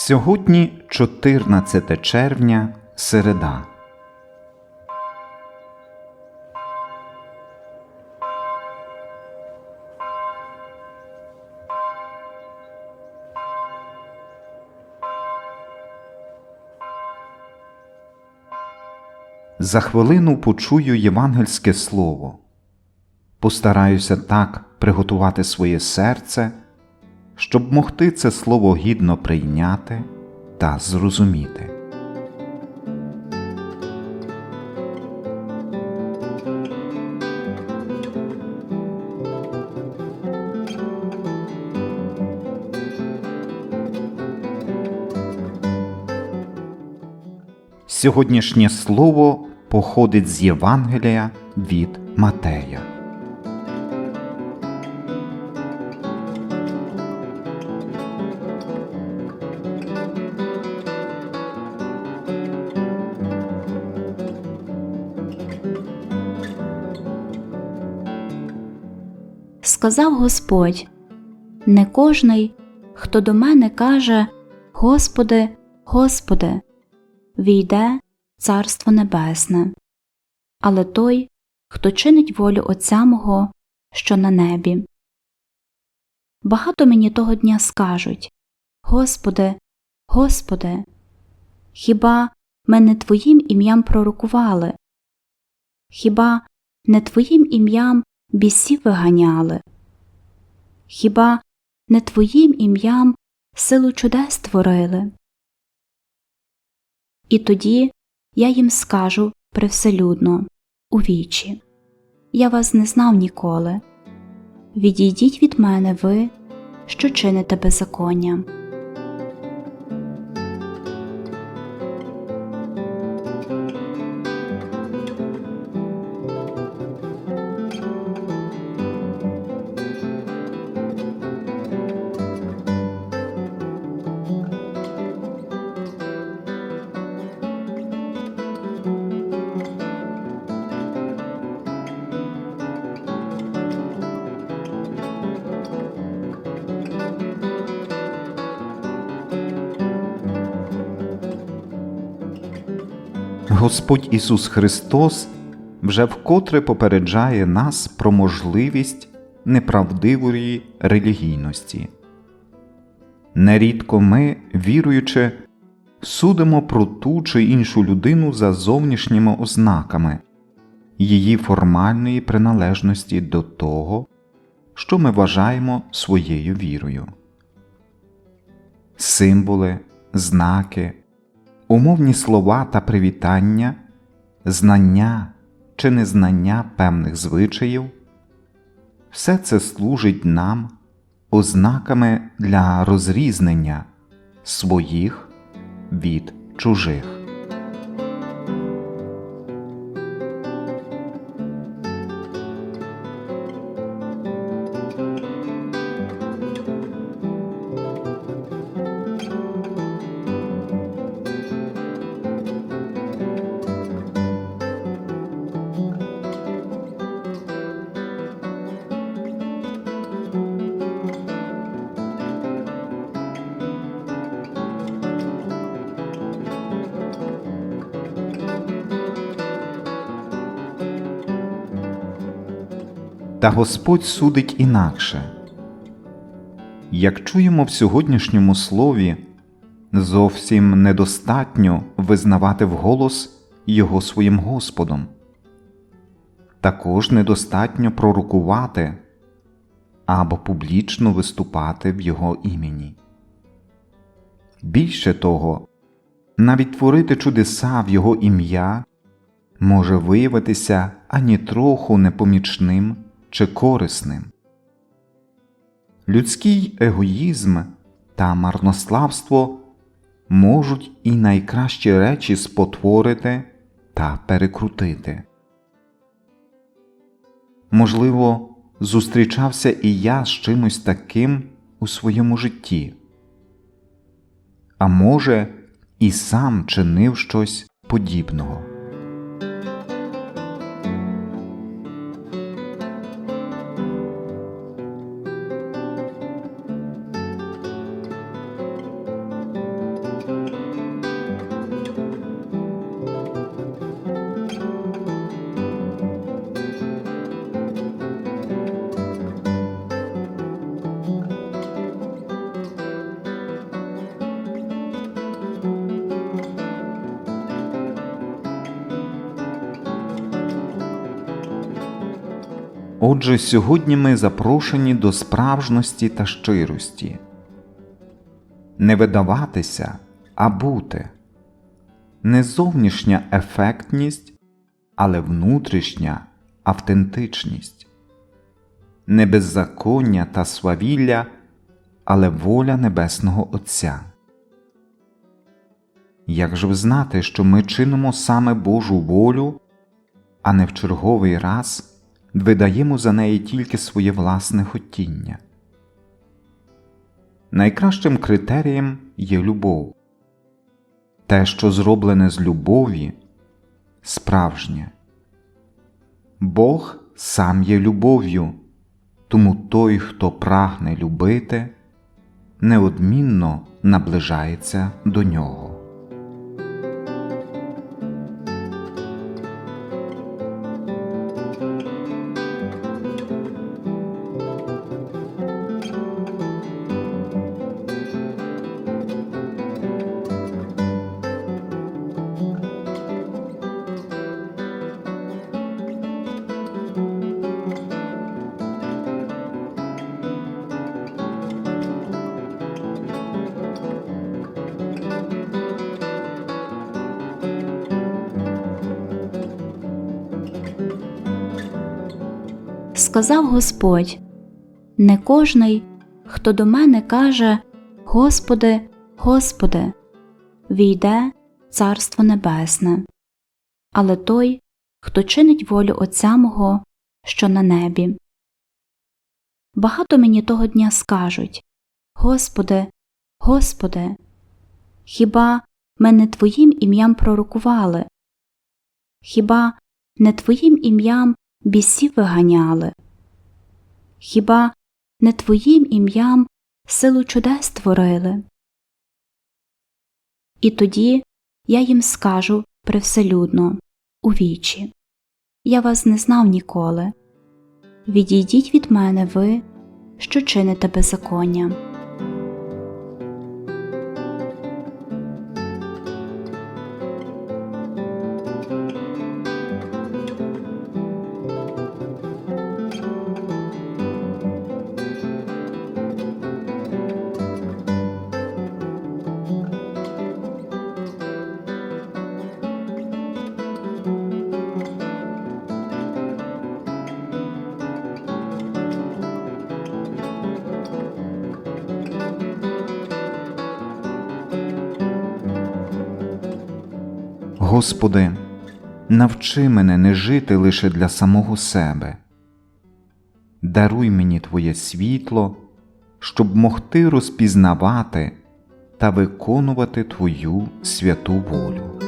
Сьогодні 14 червня, середа. За хвилину почую євангельське слово. Постараюся так приготувати своє серце, щоб могти це слово гідно прийняти та зрозуміти. Сьогоднішнє слово походить з Євангелія від Матея. Сказав Господь Не кожний, хто до мене каже Господи, Господи, війде Царство Небесне, але той, хто чинить волю Отця мого, що на небі. Багато мені того дня скажуть Господи, Господи, хіба ми не Твоїм ім'ям пророкували? Хіба не Твоїм ім'ям бісів виганяли? Хіба не Твоїм ім'ям силу чудес творили? І тоді я їм скажу привселюдно, у вічі Я вас не знав ніколи. Відійдіть від мене ви, що чините беззаконня. Господь Ісус Христос вже вкотре попереджає нас про можливість неправдивої релігійності. Нерідко ми, віруючи, судимо про ту чи іншу людину за зовнішніми ознаками її формальної приналежності до того, що ми вважаємо своєю вірою. Символи, знаки, умовні слова та привітання, знання чи незнання певних звичаїв все це служить нам ознаками для розрізнення своїх від чужих. Та Господь судить інакше. Як чуємо в сьогоднішньому слові, зовсім недостатньо визнавати вголос Його своїм Господом, також недостатньо пророкувати або публічно виступати в Його імені. Більше того, навіть творити чудеса в Його ім'я може виявитися ані троху непомічним чи корисним. Людський егоїзм та марнославство можуть і найкращі речі спотворити та перекрутити. Можливо, зустрічався і я з чимось таким у своєму житті, а може, і сам чинив щось подібного. Отже, сьогодні ми запрошені до справжності та щирості. Не видаватися, а бути. Не зовнішня ефектність, але внутрішня автентичність. Не беззаконня та свавілля, але воля Небесного Отця. Як же знати, що ми чинимо саме Божу волю, а не в черговий раз видаємо за неї тільки своє власне хотіння? Найкращим критерієм є любов. Те, що зроблене з любові, справжнє. Бог сам є любов'ю, тому той, хто прагне любити, неодмінно наближається до нього. Сказав Господь Не кожний, хто до мене каже Господи, Господи, війде Царство Небесне, але той, хто чинить волю Отця мого, що на небі. Багато мені того дня скажуть Господи, Господи, хіба ми не Твоїм ім'ям пророкували? Хіба не Твоїм ім'ям бісів виганяли? Хіба не Твоїм ім'ям силу чудес створили? І тоді я їм скажу привселюдно, у вічі Я вас не знав ніколи. Відійдіть від мене ви, що чините беззаконня. Господи, навчи мене не жити лише для самого себе. Даруй мені Твоє світло, щоб могти розпізнавати та виконувати Твою святу волю.